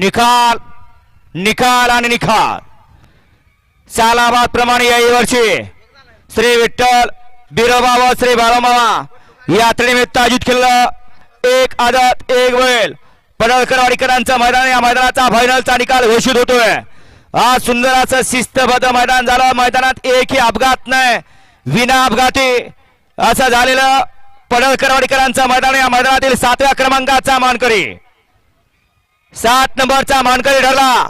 निकाल निकाल आणि निकाल सालाबाद प्रमाणे या वर्षी श्री विठ्ठल बिरोबा व श्री बाळोमामा यात्रेनिमित्त आयोजित केलेलं एक आदत एक बैल. पडळकरवाडीकरांचं मैदान या मैदानाचा फायनलचा निकाल घोषित होतोय. आज सुंदर असं शिस्तबद्ध मैदान झालं. मैदानात एकही अपघात नाही विना अपघाती असं झालेलं पडळकरवाडीकरांचं मैदान. या मैदानातील सातव्या क्रमांकाचा मानकरी सात नंबरचा मानकरी ठरला.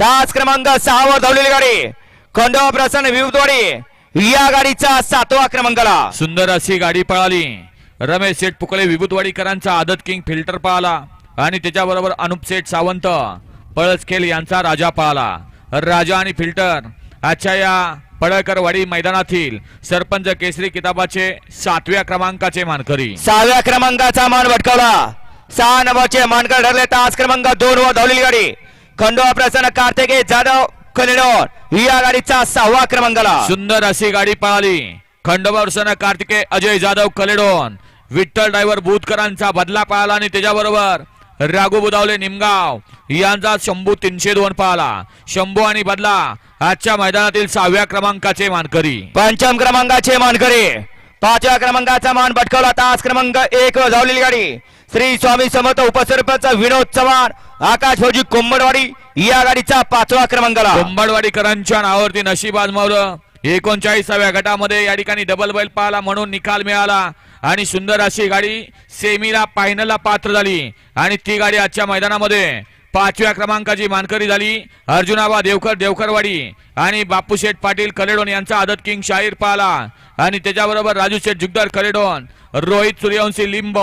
तास क्रमांक सहावर धावलेली गाडी. खंडोबा प्रसन्न विविधवाडी या गाडीचा सातवा क्रमांकाला. सुंदर अशी गाडी पळाली. रमेश शेठ पुकळे विभूतवाडीकरांचा आदत किंग फिल्टर पळाला. आणि त्याच्याबरोबर अनुप शेठ सावंत पळसखेल यांचा राजा पळाला. राजा आणि फिल्टर. आजच्या या पळकरवाडी मैदानातील सरपंच केसरी किताबाचे सातव्या क्रमांकाचे मानकरी. सहाव्या क्रमांकाचा मान भटकावला. सहा नंबरचे मानकर ठरले. तास क्रमांक दोन वर धावलेली गाडी. खंडोबा प्रसन्न कार्तिके जाधव कलिडोर. या गाडीचा सहावा क्रमांकाला. सुंदर अशी गाडी पळाली. खंडोबा प्रसन्न कार्तिके अजय जाधव कलेडोन विठ्ठल ड्रायव्हर बुधकरांचा बदला पळाला आणि त्याच्याबरोबर राघू बुदावले निमगाव. यांचा शंभू तीनशे दोन पळाला. शंभू आणि बदला आजच्या मैदानातील सहाव्या क्रमांकाचे मानकरी. पंचम क्रमांकाचे मानकरी. पाचव्या क्रमांकाचा मान भटकावला तास क्रमांक एक वर धावलेली गाडी. श्री स्वामी समर्थ उपसरपंच विनोद चव्हाण आकाश फौजी कोंबडवाडी या गाडीचा पाचवा क्रमांकाला. कोंबडवाडीकरांच्या नावावरती नशीब आजमावलं. एकोणचाळीसाव्या गटामध्ये या ठिकाणी डबल बैल पाहिला म्हणून निकाल मिळाला. आणि सुंदर अशी गाडी सेमीला फायनलला पात्र झाली. आणि ती गाडी आजच्या मैदानामध्ये पाचव्या क्रमांकाची मानकरी झाली अर्जुनाबा देवकर देवकरवाडी. आणि बापू शेठ पाटील कलेडोन यांचा आदत किंग शाहीर पाला. आणि त्याच्याबरोबर राजू शेठ जुगदार कलेडोन रोहित सूर्यवंशी लिंब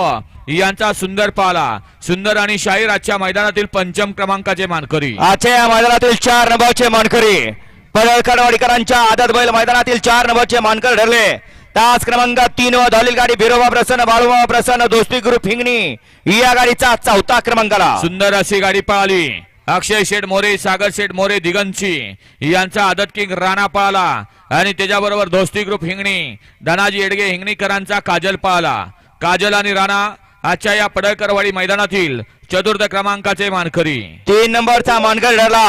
यांचा सुंदर पाला. सुंदर आणि शाहीर आजच्या मैदानातील पंचम क्रमांकाचे मानकरी. आजच्या या मैदानातील चार नंबरचे मानकरी. पडळकरवाडीकरांच्या आदत बैल मैदानातील चार नंबरचे मानकर ठरले. तास क्रमांक तीन वर धावलेली गाडी बिरोबा प्रसन्न बाळूबा प्रसन्न दोस्ती ग्रुप हिंगणी. या गाडीचा चौथा क्रमांकाला. सुंदर अशी गाडी पळाली. अक्षय शेठ मोरे सागर शेठ मोरे दिगंची यांचा आदत किंग राणा पळाला. आणि त्याच्याबरोबर दोस्ती ग्रुप हिंगणी धनाजी येडगे हिंगणीकरांचा काजल पळाला. काजल आणि राणा आजच्या या पडळकरवाडी मैदानातील चतुर्थ क्रमांकाचे मानकरी. तीन नंबरचा मानकर ठरला.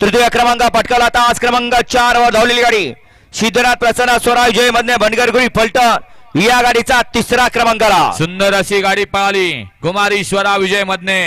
तृतीय क्रमांक पटकावला. तास क्रमांक चार वर धावलेली गाडी. सिद्धनाथ प्रसन्न स्वराज जय मधने भनगरगुरी फलटण. या गाडीचा तिसरा क्रमांकाला सुंदर अशी गाडी पळाली. कुमारी स्वरा विजय मधने.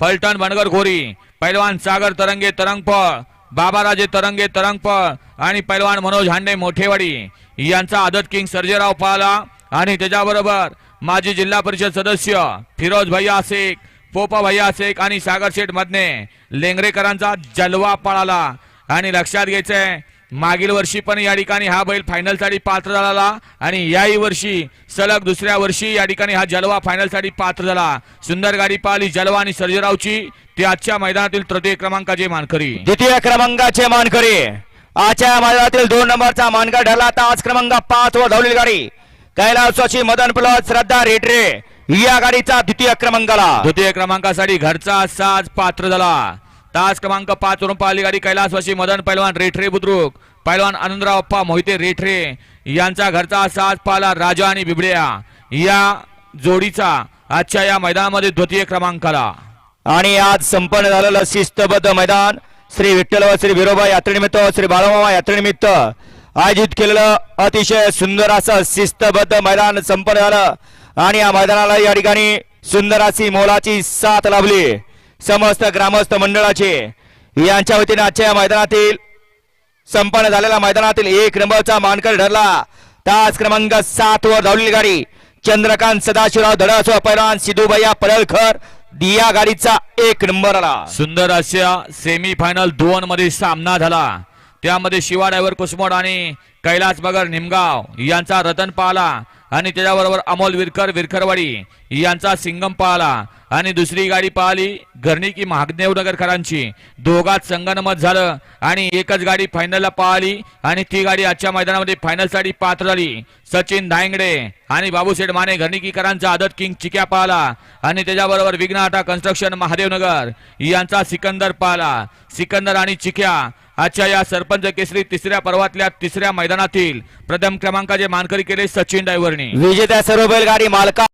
फलटण भनगर खोरी पैलवान सागर तरंगे तरंगफळ बाबाराजे तरंगे तरंगफळ आणि पैलवान मनोज हांडे मोठेवाडी. यांचा आदत किंग सर्जेराव पळाला. आणि त्याच्याबरोबर माजी जिल्हा परिषद सदस्य फिरोज भैया शेख पोपा भैया शेख आणि सागर शेठ मधने लेंगरेकरांचा जलवा पळाला. आणि लक्षात घ्यायचंय मागील वर्षी पण या ठिकाणी हा बैल फायनलसाठी पात्र झाला आणि याही वर्षी सलग दुसऱ्या वर्षी या ठिकाणी हा जलवा फायनलसाठी पात्र झाला. सुंदर गाडी पाहिली जलवा आणि सर्जेरावची. ती आजच्या मैदानातील तृतीय क्रमांकाचे मानकरी. द्वितीय क्रमांकाचे मानकरी. आजच्या मैदानातील दोन नंबरचा मानकर ठरला तास क्रमांक पाच वर धावलेली गाडी. कैलासवाची मदन प्लस श्रद्धा रेटरे या गाडीचा द्वितीय क्रमांकाला. द्वितीय क्रमांकासाठी घरचा साज पात्र झाला. तास क्रमांक पाच वरून पाहिली गाडी कैलासवासी मदन पैलवान रेठरे बुद्रुक. पैलवान आनंदराव अप्पा मोहिते रेठरे यांचा घरचा साज पाला राजा आणि बिबड्या. या जोडीचा आजच्या या मैदानामध्ये द्वितीय क्रमांकाला. आणि आज संपन्न झालेलं शिस्तबद्ध मैदान श्री विठ्ठल व श्री विरोबा यात्रेनिमित्त श्री बाळमामा यात्रेनिमित्त आयोजित केलेलं अतिशय सुंदर असं शिस्तबद्ध मैदान संपन्न झालं. आणि या मैदानाला या ठिकाणी सुंदर अशी मोलाची साथ लाभली. समस्त ग्रामस्थ मंडळाचे यांच्या वतीने आजच्या या मैदानातील संपन्न झालेल्या मैदानातील एक नंबरचा मानकर ठरला. तास क्रमांक सात वर धावलेली गाडी चंद्रकांत सदाशिवराव धडासो पैलवान सिधुभैया परळकर दिया गाडीचा एक नंबर आला. सुंदर अशा सेमी फायनल दोन मध्ये सामना झाला. त्यामध्ये शिवा ड्रायव्हर कुसमोड आणि कैलास बगर निमगाव यांचा रतन पाहला. आणि त्याच्याबरोबर अमोल विरकर विरकरवाडी यांचा सिंगम पाहला आणि दुसरी गाडी पाहिली घरनिकी महादेवनगरकरांची. दोघात संगनमत झालं आणि एकच गाडी फायनलला पाहिली आणि ती गाडी आजच्या मैदानामध्ये फायनलसाठी पात्र झाली. सचिन धायंगडे आणि बाबूसेठ माने घरणीकीकरांचा आदत किंग चिक्या पाहला आणि त्याच्याबरोबर विघ्नहाटा कन्स्ट्रक्शन महादेवनगर यांचा सिकंदर पाहला सिकंदर आणि चिक्या आजच्या या सरपंच केसरी तिसऱ्या पर्वातल्या तिसऱ्या मैदानातील प्रथम क्रमांकाचे मानकरी केले सचिन डायवर्णी. विजेत्या सर्व बैलगाडी मालका